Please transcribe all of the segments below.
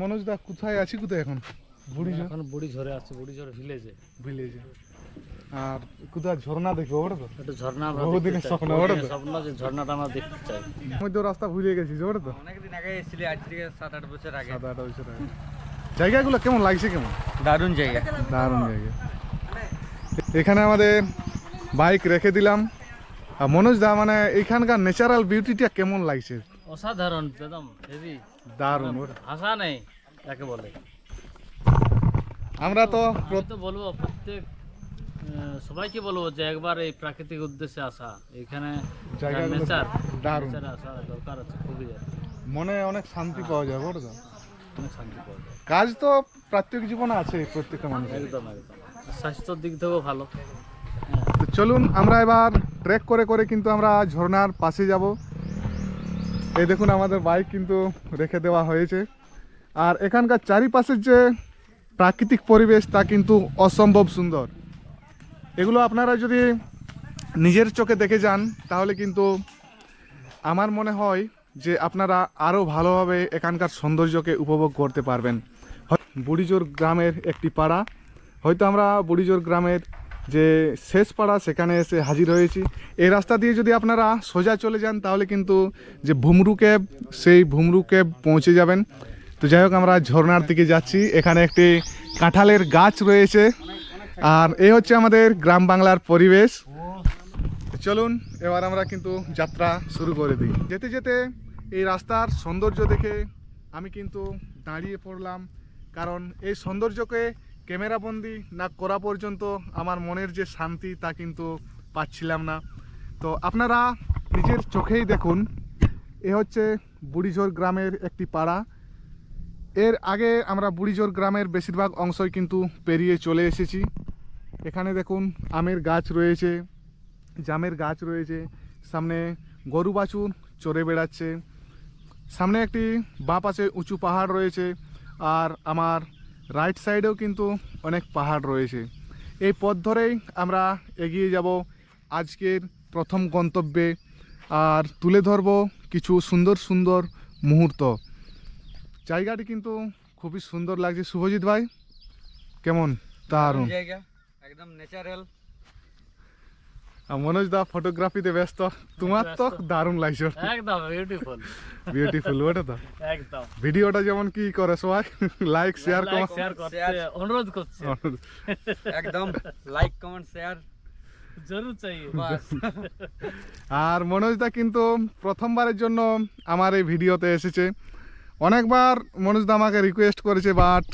মনোজ দা কোথায় আছি কোথায় এখন? বুড়ি এখন বুড়ি ঝরে আসছে বুড়ি ঝরে ভিলেজে ভিলেজে আর কোথায় ঝর্ণা দেখব ওটা তো? একটু ঝর্ণা বহুদিনের। স্বপ্ন, ওটা তো? স্বপ্ন যে ঝর্ণাটা আমরা দেখতে চাই। মধ্য রাস্তা ভুলে গেছিস ওটা তো? অনেকদিন আগে এসেছিলি আজ থেকে সাত আট বছর আগে। সাত আট বছর আগে। জায়গাগুলো কেমন লাগছে কেমন? দারুণ জায়গা। দারুণ জায়গা। এখানে আমাদের বাইক রেখে দিলাম। আর মনোজ দা মানে এখানকার ন্যাচারাল বিউটিটা কেমন লাগছে? অসাধারণ একদম হেভি দারুণ ভাষা নেই যাকে বলে। আমরা তো তো বলব প্রত্যেক সবাইকে বলব যে একবার এই প্রাকৃতিক উদ্দেশ্যে আসা। এখানে দারুণ। আসা দরকার আছে খুবই মনে অনেক শান্তি পাওয়া যায় তো। অনেক শান্তি পাওয়া যায়। কাজ তো প্রত্যেক জীবনে আছে প্রত্যেকটা মানুষের। একদম একদম। স্বাস্থ্যর দিক থেকেও ভালো। তো চলুন আমরা এবার ট্রেক করে করে কিন্তু আমরা ঝর্নার পাশে যাব। এই দেখুন, আমাদের বাইক কিন্তু রেখে দেওয়া হয়েছে। আর এখানকার চারিপাশের যে প্রাকৃতিক পরিবেশ, তা কিন্তু অসম্ভব সুন্দর। এগুলো আপনারা যদি নিজের চোখে দেখে যান, তাহলে কিন্তু আমার মনে হয় যে আপনারা আরও ভালোভাবে এখানকার সৌন্দর্যকে উপভোগ করতে পারবেন। বুড়িজোর গ্রামের একটি পাড়া। হয়তো আমরা বুড়িজোর গ্রামের যে শেষ পাড়া, সেখানে এসে হাজির হয়েছি। এই রাস্তা দিয়ে যদি আপনারা সোজা চলে যান, তাহলে কিন্তু যে ভুমরু ক্যাব, সেই ভুমরু ক্যাব পৌঁছে যাবেন। তো যাই হোক, আমরা ঝর্নার দিকে যাচ্ছি। এখানে একটি কাঁঠালের গাছ রয়েছে। আর এই হচ্ছে আমাদের গ্রাম বাংলার পরিবেশ। চলুন, এবার আমরা কিন্তু যাত্রা শুরু করে দিই। যেতে যেতে এই রাস্তার সৌন্দর্য দেখে আমি কিন্তু দাঁড়িয়ে পড়লাম। কারণ এই সৌন্দর্যকে ক্যামেরাবন্দি না করা পর্যন্ত আমার মনের যে শান্তি তা কিন্তু পাচ্ছিলাম না। তো আপনারা নিজের চোখেই দেখুন, এ হচ্ছে বুড়িঝোর গ্রামের একটি পাড়া। এর আগে আমরা বুড়িঝোর গ্রামের বেশিরভাগ অংশই কিন্তু পেরিয়ে চলে এসেছি। এখানে দেখুন আমের গাছ রয়েছে, জামের গাছ রয়েছে, সামনে গরু বাছুর চড়ে বেড়াচ্ছে, সামনে একটি বাঁ পাশে উঁচু পাহাড় রয়েছে, আর আমার রাইট সাইডেও কিন্তু অনেক পাহাড় রয়েছে। এই পথ ধরেই আমরা এগিয়ে যাব আজকের প্রথম গন্তব্যে আর তুলে ধরব কিছু সুন্দর সুন্দর মুহূর্ত। জায়গাটি কিন্তু খুবই সুন্দর লাগছে। শুভজিৎ ভাই, কেমন? তার জায়গা, একদম ন্যাচারাল মনোজ দা ফটোগ্রাফিতে ব্যস্ত। তোমার তো দারুণ লাগছে। একদম বিউটিফুল বিউটিফুল ওটা তো। একদম। ভিডিওটা যেমন কি করে সবাই? Like share like comment share করতে অনুরোধ করছি। একদম লাইক কমেন্ট শেয়ার জরুর চাই। আর মনোজ দা কিন্তু প্রথমবারের জন্য আমার এই ভিডিওতে এসেছে। অনেকবার মনোজ দা আমাকে রিকোয়েস্ট করেছে বাট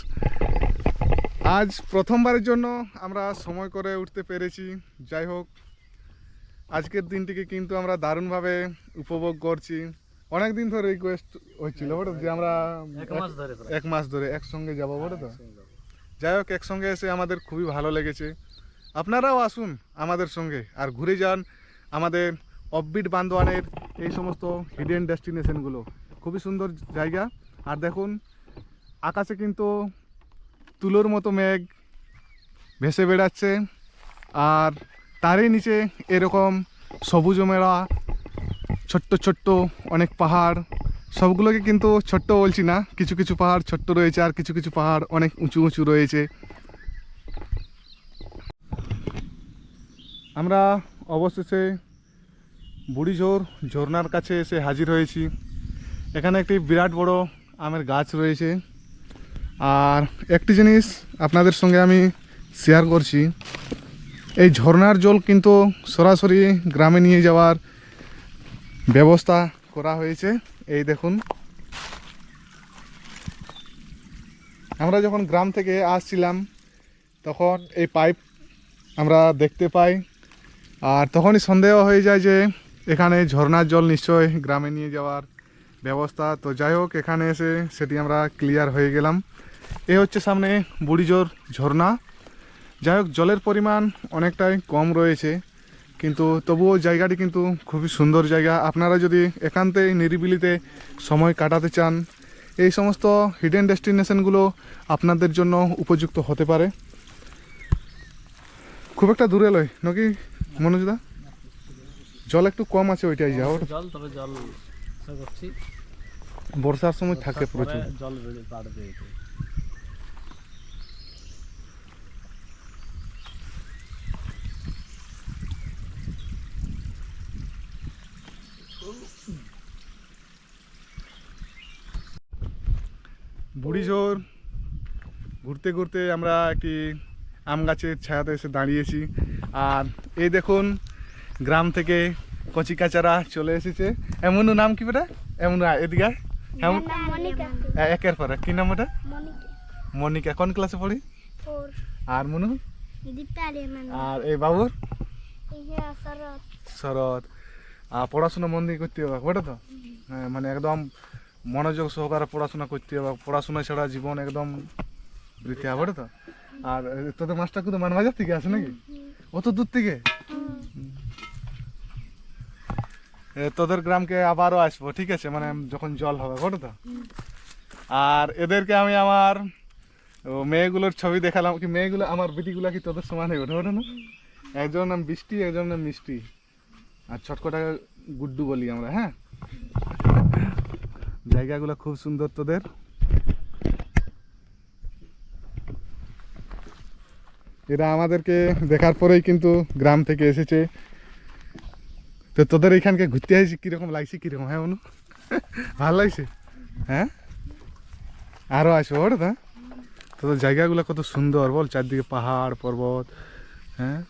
আজ প্রথমবারের জন্য আমরা সময় করে উঠতে পেরেছি। যাই হোক আজকের দিনটিকে কিন্তু আমরা দারুণভাবে উপভোগ করছি। অনেক দিন ধরে রিকোয়েস্ট হচ্ছিল বলো যে আমরা এক মাস ধরে এক মাস ধরে একসঙ্গে যাব বলো তো? যাই হোক একসঙ্গে এসে আমাদের খুবই ভালো লেগেছে। আপনারাও আসুন আমাদের সঙ্গে আর ঘুরে যান আমাদের অফবিট বান্দোয়ানের এই সমস্ত হিডেন ডেস্টিনেশনগুলো খুবই সুন্দর জায়গা। আর দেখুন আকাশে কিন্তু তুলোর মতো মেঘ ভেসে বেড়াচ্ছে। আর তারই নিচে এরকম সবুজ মেলা, ছোট্ট ছোট্ট অনেক পাহাড়, সবগুলোকে কিন্তু ছোট্ট বলছি না, কিছু কিছু পাহাড় ছোট্ট রয়েছে আর কিছু কিছু পাহাড় অনেক উঁচু উঁচু রয়েছে। আমরা অবশেষে বুড়িঝোর ঝর্নার কাছে এসে হাজির হয়েছি। এখানে একটি বিরাট বড় আমের গাছ রয়েছে। আর একটি জিনিস আপনাদের সঙ্গে আমি শেয়ার করছি এই ঝর্নার জল কিন্তু সরাসরি গ্রামে নিয়ে যাওয়ার ব্যবস্থা করা হয়েছে। এই দেখুন। আমরা যখন গ্রাম থেকে আসছিলাম, তখন এই পাইপ আমরা দেখতে পাই। আর তখনই সন্দেহ হয়ে যায় যে এখানে ঝর্ণার জল নিশ্চয় গ্রামে নিয়ে যাওয়ার ব্যবস্থা। তো যাই হোক, এখানে এসে সেটি আমরা ক্লিয়ার হয়ে গেলাম। এ হচ্ছে সামনে বুড়িজোর ঝর্ণা। যাই হোক জলের পরিমাণ অনেকটাই কম রয়েছে কিন্তু তবুও জায়গাটি কিন্তু খুবই সুন্দর জায়গা। আপনারা যদি একান্তে নিরিবিলিতে সময় কাটাতে চান এই সমস্ত হিডেন ডেস্টিনেশনগুলো আপনাদের জন্য উপযুক্ত হতে পারে। খুব একটা দূরে লয় নাকি মনোজদা জল একটু কম আছে ওইটাই যাও। জল তবে জল বর্ষার সময় থাকে প্রচুর। জল বেড়ে বাড়বে। বুড়িঝোর। ঘুরতে ঘুরতে আমরা একটি আম গাছের ছায়াতে এসে দাঁড়িয়েছি। আর এই দেখুন গ্রাম থেকে কচি কাচারা চলে এসেছে। এমন নাম কি বেটা? এমন এদিকে এমন একের পর। কি নাম ওটা? মনিকা। কোন ক্লাসে পড়ি? আর মনু আর এই বাবুর? শরৎ শরৎ আর পড়াশোনা মন দিয়ে করতে হবে ওটা তো? হ্যাঁ মানে একদম মনোযোগ সহকারে পড়াশোনা করতে হবে। পড়াশোনা ছাড়া জীবন একদম বৃথা হবে তো? আর তোদের মাস্টার কিন্তু মানবাজার থেকে আসে নাকি? অত দূর থেকে? তোদের গ্রামকে আবারও আসব, ঠিক আছে? মানে যখন জল হবে ওটা তো? আর এদেরকে আমি আমার মেয়েগুলোর ছবি দেখালাম। কি মেয়েগুলো? আমার বেটিগুলো কি তোদের সমান হয়ে ওঠে না? একজনের নাম বৃষ্টি, একজনের নাম মিষ্টি। আর ছটকটা গুড্ডু বলি আমরা হ্যাঁ? জায়গাগুলো খুব সুন্দর তোদের। এরা আমাদেরকে দেখার পরেই কিন্তু গ্রাম থেকে এসেছে। তো তোদের এখানকে ঘুরতে আসছি কীরকম লাগছে, কীরকম? হ্যাঁ অনু? ভালো লাগছে? হ্যাঁ? আরও আসব ওটা তো তোদের জায়গাগুলো কত সুন্দর, বল চারদিকে পাহাড়, পর্বত হ্যাঁ?